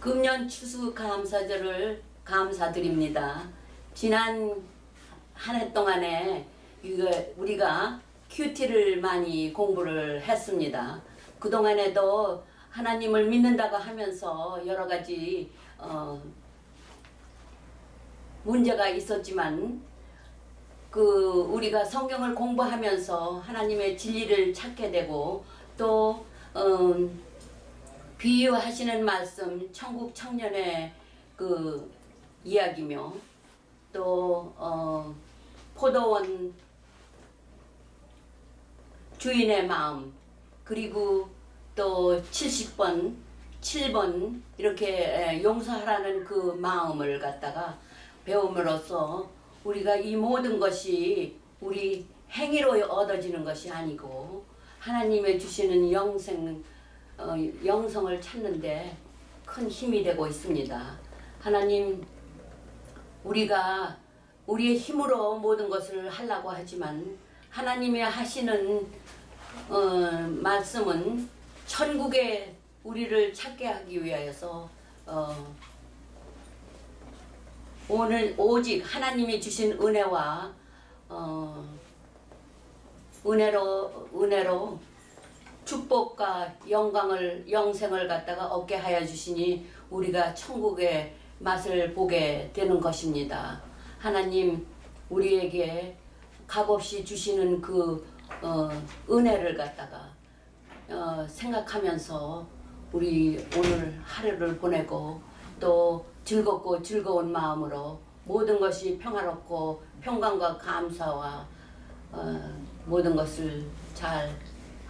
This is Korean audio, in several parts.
금년 추수 감사절을 감사드립니다. 지난 한 해 동안에 우리가 큐티를 많이 공부를 했습니다. 그 동안에도 하나님을 믿는다고 하면서 여러 가지 어, 문제가 있었지만 그 우리가 성경을 공부하면서 하나님의 진리를 찾게 되고 또 음, 비유하시는 말씀 천국 청년의 그 이야기며 또 어, 포도원 주인의 마음 그리고 또 70번 7번 이렇게 용서하라는 그 마음을 갖다가 배움으로써 우리가 이 모든 것이 우리 행위로 얻어지는 것이 아니고 하나님의 주시는 영생 어, 영성을 찾는데 큰 힘이 되고 있습니다. 하나님 우리가 우리의 힘으로 모든 것을 하려고 하지만 하나님의 하시는 어, 말씀은 천국에 우리를 찾게 하기 위하여서 어, 오늘 오직 하나님이 주신 은혜와 어, 은혜로 은혜로 축복과 영광을 영생을 갖다가 얻게 하여 주시니 우리가 천국의 맛을 보게 되는 것입니다. 하나님 우리에게 값없이 주시는 그 어, 은혜를 갖다가 어, 생각하면서 우리 오늘 하루를 보내고 또 즐겁고 즐거운 마음으로 모든 것이 평화롭고 평강과 감사와 어, 모든 것을 잘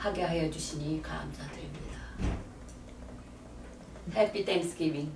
하게 하여 주시니 감사드립니다. Happy Thanksgiving.